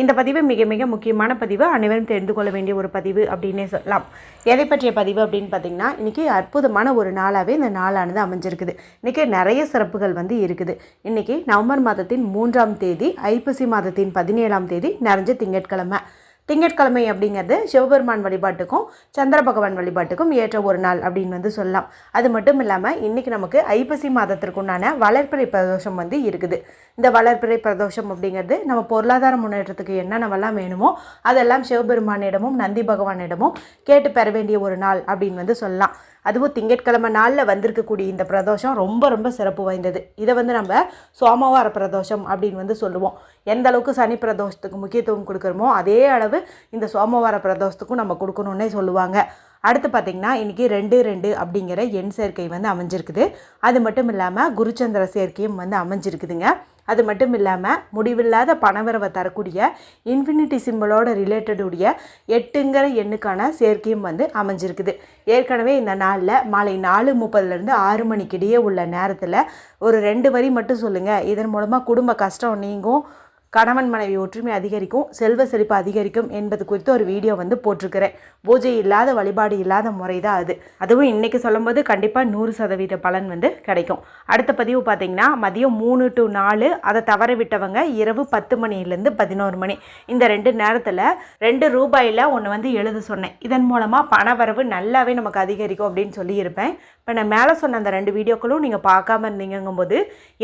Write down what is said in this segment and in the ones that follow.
இந்த பதிவு மிக மிக முக்கியமான பதிவு. அனைவரும் தெரிந்து கொள்ள வேண்டிய ஒரு பதிவு அப்படின்னே சொல்லலாம். எதை பற்றிய பதிவு அப்படின்னு பார்த்தீங்கன்னா இன்றைக்கி அற்புதமான ஒரு நாளாகவே இந்த நாளானது அமைஞ்சிருக்குது. இன்றைக்கி நிறைய சிறப்புகள் வந்து இருக்குது. இன்றைக்கி நவம்பர் மாதத்தின் மூன்றாம் தேதி ஐப்பசி மாதத்தின் பதினேழாம் தேதி நிறைஞ்ச திங்கட்கிழமை. திங்கட்கிழமை அப்படிங்கிறது சிவபெருமான் வழிபாட்டுக்கும் சந்திர பகவான் வழிபாட்டுக்கும் ஏற்ற ஒரு நாள் அப்படின்னு வந்து சொல்லலாம். அது மட்டும் இல்லாமல் இன்றைக்கி நமக்கு ஐப்பசி மாதத்திற்குண்டான வளர்ப்பிறை பிரதோஷம் வந்து இருக்குது. இந்த வளர்ப்பிறை பிரதோஷம் அப்படிங்கிறது நம்ம பொருளாதார முன்னேற்றத்துக்கு என்னென்னவெல்லாம் வேணுமோ அதெல்லாம் சிவபெருமானிடமும் நந்தி பகவானிடமும் கேட்டு பெற வேண்டிய ஒரு நாள் அப்படின்னு வந்து சொல்லலாம். அதுவும் திங்கட்கிழமை நாளில் வந்திருக்கக்கூடிய இந்த பிரதோஷம் ரொம்ப ரொம்ப சிறப்பு வாய்ந்தது. இதை வந்து நம்ம சோமவார பிரதோஷம் அப்படின்னு வந்து சொல்லுவோம். எந்த அளவுக்கு சனி பிரதோஷத்துக்கு முக்கியத்துவம் கொடுக்குறோமோ அதே அளவு இந்த சோமவார பிரதோஷத்துக்கும் நம்ம கொடுக்கணுன்னே சொல்லுவாங்க. அடுத்து பார்த்திங்கன்னா இன்றைக்கி ரெண்டு ரெண்டு அப்படிங்கிற எண் சேர்க்கை வந்து அமைஞ்சிருக்குது. அது மட்டும் இல்லாமல் குருச்சந்திர சேர்க்கையும் வந்து அமைஞ்சிருக்குதுங்க. அது மட்டும் இல்லாமல் முடிவில்லாத பணவரவை தரக்கூடிய இன்ஃபினிட்டி சிம்பிளோட ரிலேட்டடுடைய எட்டுங்கிற எண்ணுக்கான சேர்க்கையும் வந்து அமைஞ்சிருக்குது. ஏற்கனவே இந்த நாளில் மாலை நாலு முப்பதுலேருந்து ஆறு மணிக்கிடையே உள்ள நேரத்தில் ஒரு ரெண்டு வரி மட்டும் சொல்லுங்கள் இதன் மூலமாக குடும்ப கஷ்டம் நீங்கும். கணவன் மனைவி ஒற்றுமை அதிகரிக்கும் செல்வ செழிப்பு அதிகரிக்கும் என்பது குறித்து ஒரு வீடியோ வந்து போட்டிருக்கிறேன். பூஜை இல்லாத வழிபாடு இல்லாத முறை தான் அது. அதுவும் இன்றைக்கி சொல்லும்போது கண்டிப்பாக நூறு சதவீத பலன் வந்து கிடைக்கும். அடுத்த பதிவு பார்த்திங்கன்னா மதியம் மூணு டு நாலு அதை தவற விட்டவங்க இரவு பத்து மணிலேருந்து பதினோரு மணி. இந்த ரெண்டு நேரத்தில் ரெண்டு ரூபாயில் ஒன்று வந்து எழுத சொன்னேன். இதன் மூலமாக பண வரவு நல்லாவே நமக்கு அதிகரிக்கும் அப்படின்னு சொல்லியிருப்பேன். இப்போ நான் மேலே சொன்ன அந்த ரெண்டு வீடியோக்களும் நீங்கள் பார்க்காம இருந்தீங்கும்போது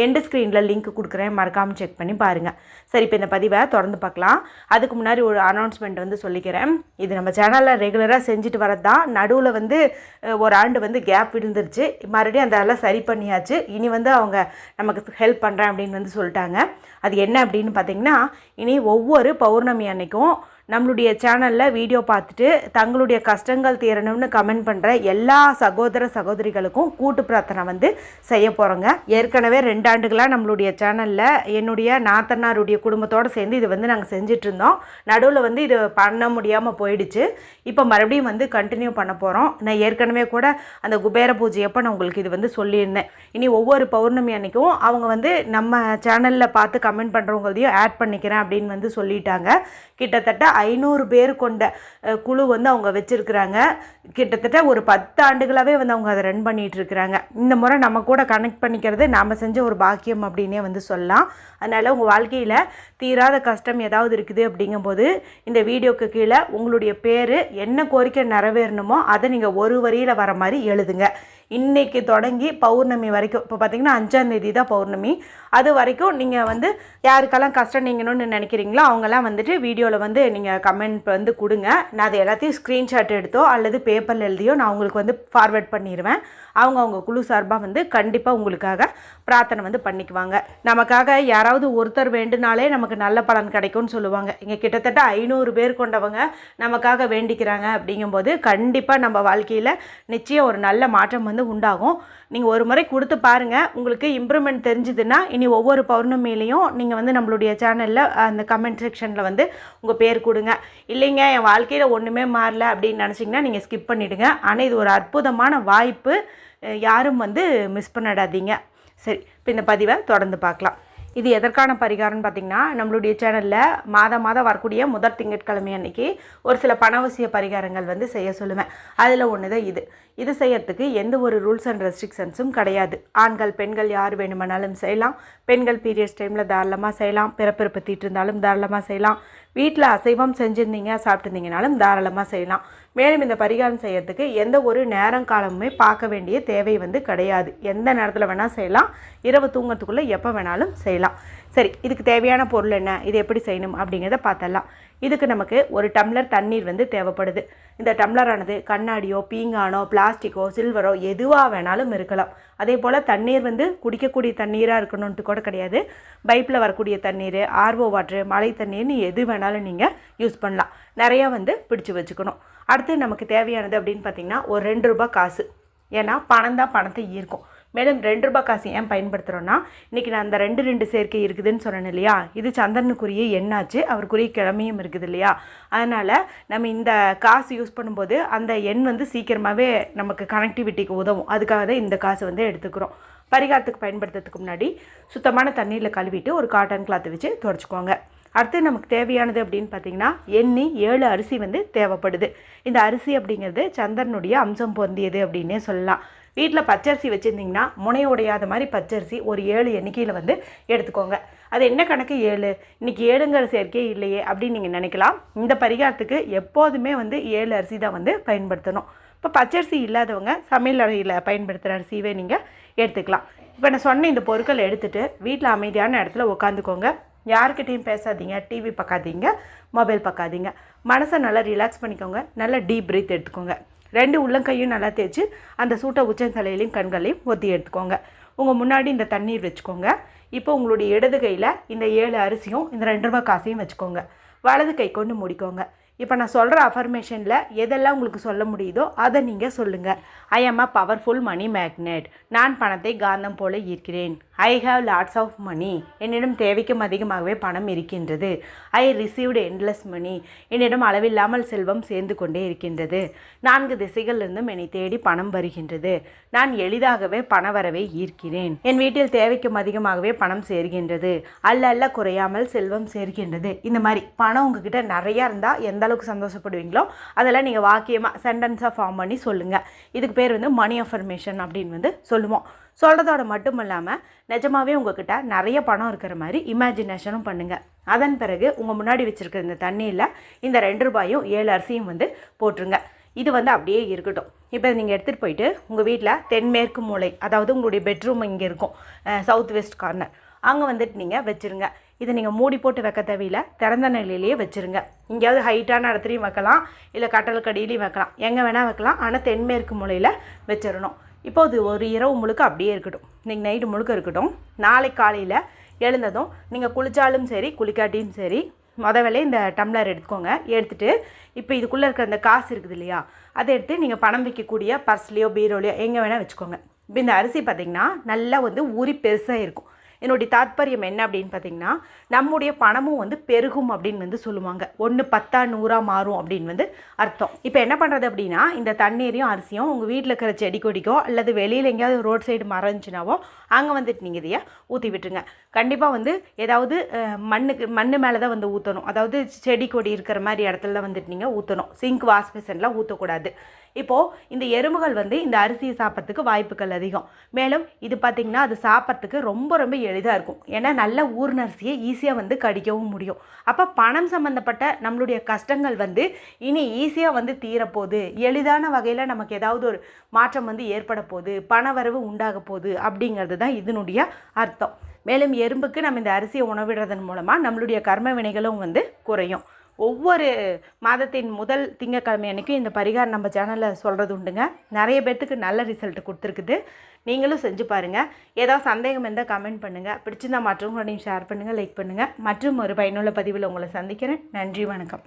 எண்டு ஸ்க்ரீனில் லிங்க் கொடுக்குறேன். மறக்காமல் செக் பண்ணி பாருங்கள் சரி இப்போ இந்த பதிவை தொடர்ந்து பார்க்கலாம். அதுக்கு முன்னாடி ஒரு அனௌன்ஸ்மெண்ட் வந்து சொல்லிக்கிறேன். இது நம்ம சேனலில் ரெகுலராக செஞ்சுட்டு வரது தான் நடுவில் வந்து ஒரு ஆண்டு வந்து கேப் விழுந்துருச்சு. மறுபடியும் அதெல்லாம் சரி பண்ணியாச்சு. இனி வந்து அவங்க நமக்கு ஹெல்ப் பண்ணுறேன் அப்படின்னு வந்து சொல்லிட்டாங்க. அது என்ன அப்படின்னு பார்த்தீங்கன்னா இனி ஒவ்வொரு பௌர்ணமி அன்னைக்கும் நம்மளுடைய சேனலில் வீடியோ பார்த்துட்டு தங்களுடைய கஷ்டங்கள் தீரணும்னு கமெண்ட் பண்ணுற எல்லா சகோதர சகோதரிகளுக்கும் கூட்டு பிரார்த்தனை வந்து செய்ய போகிறோங்க ஏற்கனவே ரெண்டு ஆண்டுகளாக நம்மளுடைய சேனலில் என்னுடைய நாத்தனாருடைய குடும்பத்தோடு சேர்ந்து இது வந்து நாங்கள் செஞ்சுட்டு இருந்தோம் நடுவில் வந்து இது பண்ண முடியாமல் போயிடுச்சு. இப்போ மறுபடியும் வந்து கண்டினியூ பண்ண போகிறோம் நான் ஏற்கனவே கூட அந்த குபேர பூஜை அப்போ நான் உங்களுக்கு இது வந்து சொல்லியிருந்தேன். இனி ஒவ்வொரு பௌர்ணமி அன்னைக்கும் அவங்க வந்து நம்ம சேனலில் பார்த்து கமெண்ட் பண்ணுறவங்களையும் ஆட் பண்ணிக்கிறேன் அப்படின்னு வந்து சொல்லிட்டாங்க. கிட்டத்தட்ட ஐநூறு பேர் கொண்ட குழு வந்து அவங்க வச்சுருக்குறாங்க. கிட்டத்தட்ட ஒரு பத்து ஆண்டுகளாகவே வந்து அவங்க அதை ரன் பண்ணிகிட்டு இருக்கிறாங்க இந்த முறை நம்ம கூட கனெக்ட் பண்ணிக்கிறது நாம் செஞ்ச ஒரு பாக்கியம் அப்படின்னே வந்து சொல்லலாம். அதனால் உங்கள் வாழ்க்கையில் தீராத கஷ்டம் ஏதாவது இருக்குது அப்படிங்கும்போது இந்த வீடியோக்கு கீழே உங்களுடைய பேர் என்ன கோரிக்கை நிறைவேறணுமோ அதை நீங்கள் ஒரு வரியில் வர மாதிரி எழுதுங்க. இன்னைக்கு தொடங்கி பௌர்ணமி வரைக்கும். இப்போ பார்த்தீங்கன்னா அஞ்சாம் தேதி தான் பௌர்ணமி. அது வரைக்கும் நீங்கள் வந்து யாருக்கெல்லாம் கஷ்டம் நீங்கணும்னு நினைக்கிறீங்களோ அவங்கெல்லாம் வந்துட்டு வீடியோவில் வந்து நீங்கள் கமெண்ட் வந்து கொடுங்க. நான் அது எல்லாத்தையும் ஸ்க்ரீன்ஷாட் எடுத்தோ அல்லது பேப்பரில் எழுதியோ நான் உங்களுக்கு வந்து ஃபார்வேர்ட் பண்ணிடுவேன் அவங்க அவங்க குழு சார்பாக வந்து கண்டிப்பாக உங்களுக்காக பிரார்த்தனை வந்து பண்ணிக்குவாங்க. நமக்காக யாராவது ஒருத்தர் வேண்டுனாலே நமக்கு நல்ல பலன் கிடைக்கும்னு சொல்லுவாங்க. இங்கே கிட்டத்தட்ட ஐநூறு பேர் கொண்டவங்க நமக்காக வேண்டிக்கிறாங்க அப்படிங்கும்போது கண்டிப்பாக நம்ம வாழ்க்கையில் நிச்சயம் ஒரு நல்ல மாற்றம் வந்து வந்து உண்டாகும். நீங்கள் ஒரு முறை கொடுத்து பாருங்கள் உங்களுக்கு இம்ப்ரூவ்மெண்ட் தெரிஞ்சுதுன்னா இனி ஒவ்வொரு பௌர்ணமிலையும் நீங்கள் வந்து நம்மளுடைய சேனலில் அந்த கமெண்ட் செக்ஷனில் வந்து உங்கள் பேர் கொடுங்க. இல்லைங்க என் வாழ்க்கையில் ஒன்றுமே மாறல அப்படின்னு நினச்சிங்கன்னா நீங்கள் ஸ்கிப் பண்ணிவிடுங்க ஆனால் இது ஒரு அற்புதமான வாய்ப்பு யாரும் வந்து மிஸ் பண்ணிடாதீங்க. சரி இப்போ இந்த பதிவை தொடர்ந்து பார்க்கலாம். இது எதற்கான பரிகாரம்னு பார்த்தீங்கன்னா நம்மளுடைய சேனலில் மாதம் மாதம் வரக்கூடிய முதல் திங்கட்கிழமை அன்னைக்கு ஒரு சில பணவசிய பரிகாரங்கள் வந்து செய்ய சொல்லுவேன். அதில் ஒன்று தான் இது. இது செய்யறதுக்கு எந்த ஒரு ரூல்ஸ் அண்ட் ரெஸ்ட்ரிக்ஷன்ஸும் கிடையாது. ஆண்கள் பெண்கள் யார் வேணுமானாலும் செய்யலாம். பெண்கள் பீரியட்ஸ் டைமில் தாராளமாக செய்யலாம். பிறப்பிறப்பு தீட்டு இருந்தாலும் தாராளமாக செய்யலாம். வீட்டில் அசைவம் செஞ்சுருந்தீங்க சாப்பிட்டுருந்தீங்கனாலும் தாராளமாக செய்யலாம். மேலும் இந்த பரிகாரம் செய்யறதுக்கு எந்த ஒரு நேரம் காலமுமே பார்க்க வேண்டிய தேவை வந்து கிடையாது. எந்த நேரத்தில் வேணால் செய்யலாம். இரவு தூங்கிறதுக்குள்ளே எப்போ வேணாலும் செய்யலாம். சரி இதுக்கு தேவையான பொருள் என்ன? இது எப்படி செய்யணும்? அப்படிங்கிறத பார்த்தலாம் இதுக்கு நமக்கு ஒரு டம்ளர் தண்ணீர் வந்து தேவைப்படுது. இந்த டம்ளரானது கண்ணாடியோ பீங்கானோ பிளாஸ்டிக்கோ சில்வரோ எதுவாக வேணாலும் இருக்கலாம். அதே போல் தண்ணீர் வந்து குடிக்கக்கூடிய தண்ணீராக இருக்கணுன்ட்டு கூட கிடையாது. பைப்பில் வரக்கூடிய தண்ணீர் ஆர்ஓ வாட்ரு மழை தண்ணீர்னு எது வேணாலும் நீங்கள் யூஸ் பண்ணலாம். நிறையா வந்து பிடிச்சி வச்சுக்கணும். அடுத்து நமக்கு தேவையானது அப்படின்னு பார்த்தீங்கன்னா ஒரு ரெண்டு ரூபாய் காசு. ஏன்னா பணம் தான் பணத்தை ஈர்க்கும். மேலும் ரெண்டு ரூபாய் காசு ஏன் பயன்படுத்துகிறோன்னா இன்றைக்கி நான் அந்த ரெண்டு ரெண்டு சேர்க்கை இருக்குதுன்னு சொன்னேன் இல்லையா? இது சந்திரனுக்குரிய எண்ணாச்சு. அவருக்குரிய கிழமையும் இருக்குது இல்லையா? அதனால் நம்ம இந்த காசு யூஸ் பண்ணும்போது அந்த எண் வந்து சீக்கிரமாகவே நமக்கு கனெக்டிவிட்டிக்கு உதவும். அதுக்காக தான் இந்த காசு வந்து எடுத்துக்கிறோம். பரிகாரத்துக்கு பயன்படுத்துறதுக்கு முன்னாடி சுத்தமான தண்ணீரில் கழுவிட்டு ஒரு காட்டன் கிளாத்தை வச்சு துடைச்சிக்கோங்க. அடுத்து நமக்கு தேவையானது அப்படின்னு பார்த்தீங்கன்னா எண்ணி ஏழு அரிசி வந்து தேவைப்படுது. இந்த அரிசி அப்படிங்கிறது சந்திரனுடைய அம்சம் பொருந்தியது அப்படின்னே சொல்லலாம். வீட்டில் பச்சரிசி வச்சுருந்தீங்கன்னா முனை உடையாத மாதிரி பச்சரிசி ஒரு ஏழு எண்ணிக்கையில் வந்து எடுத்துக்கோங்க. அது என்ன கணக்கு? ஏழு. இன்றைக்கி ஏழுங்கிற சேர்க்கே இல்லையே அப்படின்னு நீங்கள் நினைக்கலாம். இந்த பரிகாரத்துக்கு எப்போதுமே வந்து ஏழு அரிசி தான் வந்து பயன்படுத்தணும். இப்போ பச்சரிசி இல்லாதவங்க சமையல் அறையில் பயன்படுத்துகிற அரிசியவே நீங்கள் எடுத்துக்கலாம். இப்போ நான் சொன்ன இந்த பொருட்கள் எடுத்துகிட்டு வீட்டில் அமைதியான இடத்துல உட்காந்துக்கோங்க யாருக்கிட்டையும் பேசாதீங்க டிவி பார்க்காதீங்க மொபைல் பார்க்காதீங்க. மனசை நல்லா ரிலாக்ஸ் பண்ணிக்கோங்க நல்லா டீப் ப்ரீத் எடுத்துக்கோங்க. ரெண்டு உள்ளங்கையும் நல்லா தேய்ச்சி அந்த சூட்டை உச்சந்தலையிலையும் கண்களையும் ஒத்தி எடுத்துக்கோங்க. உங்கள் முன்னாடி இந்த தண்ணீர் வச்சுக்கோங்க. இப்போ உங்களுடைய இடது கையில் இந்த ஏழு அரிசியும் இந்த ரெண்டு ரூபா காசையும் வச்சுக்கோங்க. வலது கை கொண்டு முடிக்கோங்க. இப்போ நான் சொல்கிற அஃபர்மேஷனில் எதெல்லாம் உங்களுக்கு சொல்ல முடியுதோ அதை நீங்கள் சொல்லுங்கள் I am a powerful money magnet நான் பணத்தை காந்தம் போல ஈர்க்கிறேன். I have lots of money என்னிடம் தேவைக்கும் அதிகமாகவே பணம் இருக்கின்றது. ஐ ரிசீவ்டு என்லெஸ் மணி என்னிடம் அளவில்லாமல் செல்வம் சேர்ந்து கொண்டே இருக்கின்றது. நான்கு திசைகளிலிருந்தும் என்னை தேடி பணம் வருகின்றது. நான் எளிதாகவே பண வரவை ஈர்க்கிறேன். என் வீட்டில் தேவைக்கும் அதிகமாகவே பணம் சேர்கின்றது. அல்ல அல்ல குறையாமல் செல்வம் சேர்கின்றது. இந்த மாதிரி பணம் உங்ககிட்ட நிறையா இருந்தால் எந்த அளவுக்கு சந்தோஷப்படுவீங்களோ அதெல்லாம் நீங்கள் வாக்கியமாக சென்டென்ஸாக ஃபார்ம் பண்ணி சொல்லுங்கள் இதுக்கு பேர் வந்து மணி அஃபர்மேஷன் அப்படின்னு வந்து சொல்லுவோம். சொல்கிறதோட மட்டும் இல்லாமல் நிஜமாவே உங்ககிட்ட நிறைய பணம் இருக்கிற மாதிரி இமேஜினேஷனும் பண்ணுங்கள் அதன் பிறகு உங்கள் முன்னாடி வச்சுருக்கிற இந்த தண்ணியில் இந்த ரெண்டு ரூபாயும் ஏழு அரிசியும் வந்து போட்டுருங்க. இது வந்து அப்படியே இருக்கட்டும். இப்போ நீங்கள் எடுத்துகிட்டு போயிட்டு உங்கள் வீட்டில் தென்மேற்கு மூலை அதாவது உங்களுடைய பெட்ரூம் இங்கே இருக்கும் சவுத் வெஸ்ட் கார்னர் அங்கே வந்துட்டு நீங்கள் வச்சுருங்க. இதை நீங்கள் மூடி போட்டு வைக்க தேவையில்ல. திறந்த நிலையிலேயே வச்சுருங்க. எங்கேயாவது ஹைட்டான இடத்துலையும் வைக்கலாம். இல்லை கட்டல்கடியிலேயும் வைக்கலாம். எங்கே வேணால் வைக்கலாம். ஆனால் தென்மேற்கு மூலையில் வச்சிடணும். இப்போ இது ஒரு இரவு முழுக்க அப்படியே இருக்கட்டும். இன்றைக்கி நைட்டு முழுக்க இருக்கட்டும். நாளை காலையில் எழுந்ததும் நீங்கள் குளித்தாலும் சரி குளிக்காட்டியும் சரி முத வேலையை இந்த டம்ளர் எடுத்துக்கோங்க. எடுத்துகிட்டு இப்போ இதுக்குள்ளே இருக்கிற அந்த காசு இருக்குது இல்லையா? அதை எடுத்து நீங்கள் பணம் வைக்கக்கூடிய பர்ஸ்லேயோ பீரோலையோ எங்கே வேணால் வச்சுக்கோங்க. இப்போ இந்த அரிசி பார்த்திங்கன்னா நல்லா வந்து ஊறி பெருசாக இருக்கும். என்னுடைய தாத்பரியம் என்ன அப்படின்னு பார்த்தீங்கன்னா நம்முடைய பணமும் வந்து பெருகும் அப்படின்னு வந்து சொல்லுவாங்க. ஒன்று பத்தா நூறாக மாறும் அப்படின்னு வந்து அர்த்தம். இப்போ என்ன பண்ணுறது அப்படின்னா இந்த தண்ணீரையும் அரிசியும் உங்கள் வீட்டில் இருக்கிற செடி கொடிக்கோ அல்லது வெளியில் எங்கேயாவது ரோட் சைடு மறைஞ்சினாவோ அங்கே வந்துட்டு நீங்கள் இதையே ஊற்றி விட்டுருங்க. கண்டிப்பாக வந்து ஏதாவது மண்ணுக்கு மண் மேலே தான் வந்து ஊற்றணும் அதாவது செடி கொடி இருக்கிற மாதிரி இடத்துல வந்துட்டு நீங்கள் ஊற்றணும் சிங்க் வாஷ் பேசன்லாம் ஊற்றக்கூடாது இப்போது இந்த எறும்புகள் வந்து இந்த அரிசியை சாப்பிட்றதுக்கு வாய்ப்புகள் அதிகம். மேலும் இது பார்த்திங்கன்னா அது சாப்பிட்றதுக்கு ரொம்ப ரொம்ப எளிதாக இருக்கும். ஏன்னா நல்ல ஊர்னரிசியை ஈஸியாக வந்து கடிக்கவும் முடியும். அப்போ பணம் சம்மந்தப்பட்ட நம்மளுடைய கஷ்டங்கள் வந்து இனி ஈஸியாக வந்து தீரப்போகுது. எளிதான வகையில் நமக்கு ஏதாவது ஒரு மாற்றம் வந்து ஏற்பட போகுது. பண வரவு உண்டாக போகுது அப்படிங்கிறது தான் இதனுடைய அர்த்தம். மேலும் எறும்புக்கு நம்ம இந்த அரிசியை உணவிடுறதன் மூலமாக நம்மளுடைய கர்ம வினைகளும் வந்து குறையும். ஒவ்வொரு மாதத்தின் முதல் திங்கக்கிழமை அன்றைக்கும் இந்த பரிகாரம் நம்ம சேனலில் சொல்கிறது உண்டுங்க. நிறைய பேர்த்துக்கு நல்ல ரிசல்ட் கொடுத்துருக்குது. நீங்களும் செஞ்சு பாருங்கள் ஏதாவது சந்தேகம் இருந்தால் கமெண்ட் பண்ணுங்கள் பிடிச்சிருந்தால் மற்றவங்களோடையும் ஷேர் பண்ணுங்கள் லைக் பண்ணுங்கள் மற்றும் ஒரு பயனுள்ள பதிவில் உங்களை சந்திக்கிறேன். நன்றி வணக்கம்.